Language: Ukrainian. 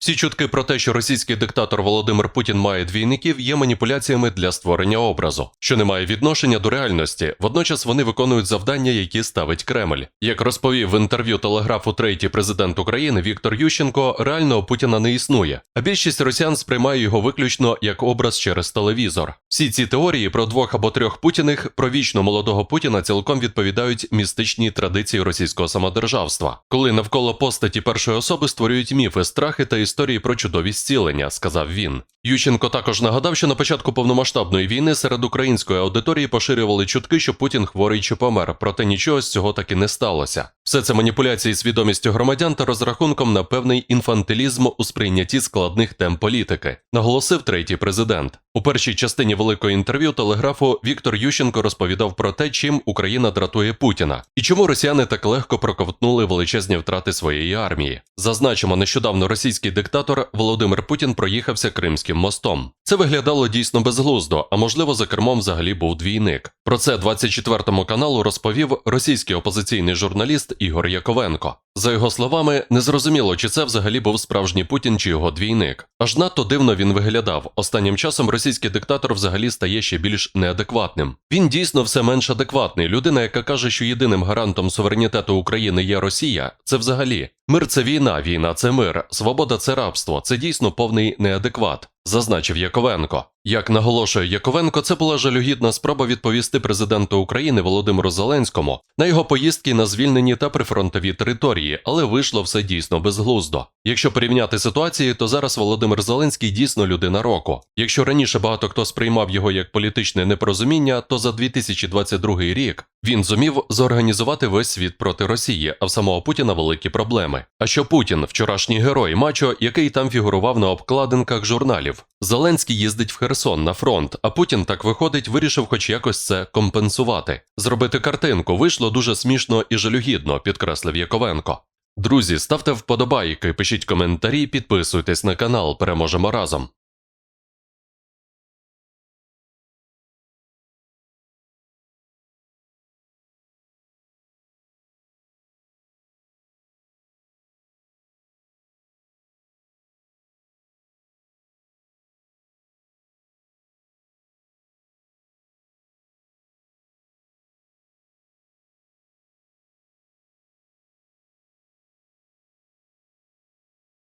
Всі чутки про те, що російський диктатор Володимир Путін має двійників, є маніпуляціями для створення образу, що не має відношення до реальності. Водночас вони виконують завдання, які ставить Кремль. Як розповів в інтерв'ю телеграфу третій президент України Віктор Ющенко, реального Путіна не існує, а більшість росіян сприймає його виключно як образ через телевізор. Всі ці теорії про двох або трьох Путіних, про вічно молодого Путіна цілком відповідають містичній традиції російського самодержавства, коли навколо постаті першої особи створюють міфи, страхи та історії про чудові зцілення, сказав він. Ющенко також нагадав, що на початку повномасштабної війни серед української аудиторії поширювали чутки, що Путін хворий чи помер, проте нічого з цього таки не сталося. Все це маніпуляції свідомістю громадян та розрахунком на певний інфантилізм у сприйнятті складних тем політики, наголосив третій президент. У першій частині великого інтерв'ю телеграфу Віктор Ющенко розповідав про те, чим Україна дратує Путіна і чому росіяни так легко проковтнули величезні втрати своєї армії. Зазначимо, нещодавно російський диктатор Володимир Путін проїхався Кримським мостом. Це виглядало дійсно безглуздо, а можливо, за кермом взагалі був двійник. Про це 24 каналу розповів російський опозиційний журналіст Ігор Яковенко. За його словами, незрозуміло, чи це взагалі був справжній Путін чи його двійник. Аж надто дивно він виглядав. Останнім часом російський диктатор взагалі стає ще більш неадекватним. Він дійсно все менш адекватний. Людина, яка каже, що єдиним гарантом суверенітету України є Росія, це взагалі мир це війна, війна це мир, свобода це рабство. Це дійсно повний неадекват. Зазначив Яковенко. Як наголошує Яковенко, це була жалюгідна спроба відповісти президенту України Володимиру Зеленському на його поїздки на звільнені та прифронтові території, але вийшло все дійсно безглуздо. Якщо порівняти ситуації, то зараз Володимир Зеленський дійсно людина року. Якщо раніше багато хто сприймав його як політичне непорозуміння, то за 2022 рік він зумів зорганізувати весь світ проти Росії, а в самого Путіна великі проблеми. А що Путін, вчорашній герой Мачо, який там фігурував на обкладинках журналів, Зеленський їздить в Херсон на фронт, а Путін так виходить, вирішив хоч якось це компенсувати. Зробити картинку вийшло дуже смішно і жалюгідно, підкреслив Яковенко. Друзі, ставте вподобайки, пишіть коментарі, підписуйтесь на канал, переможемо разом.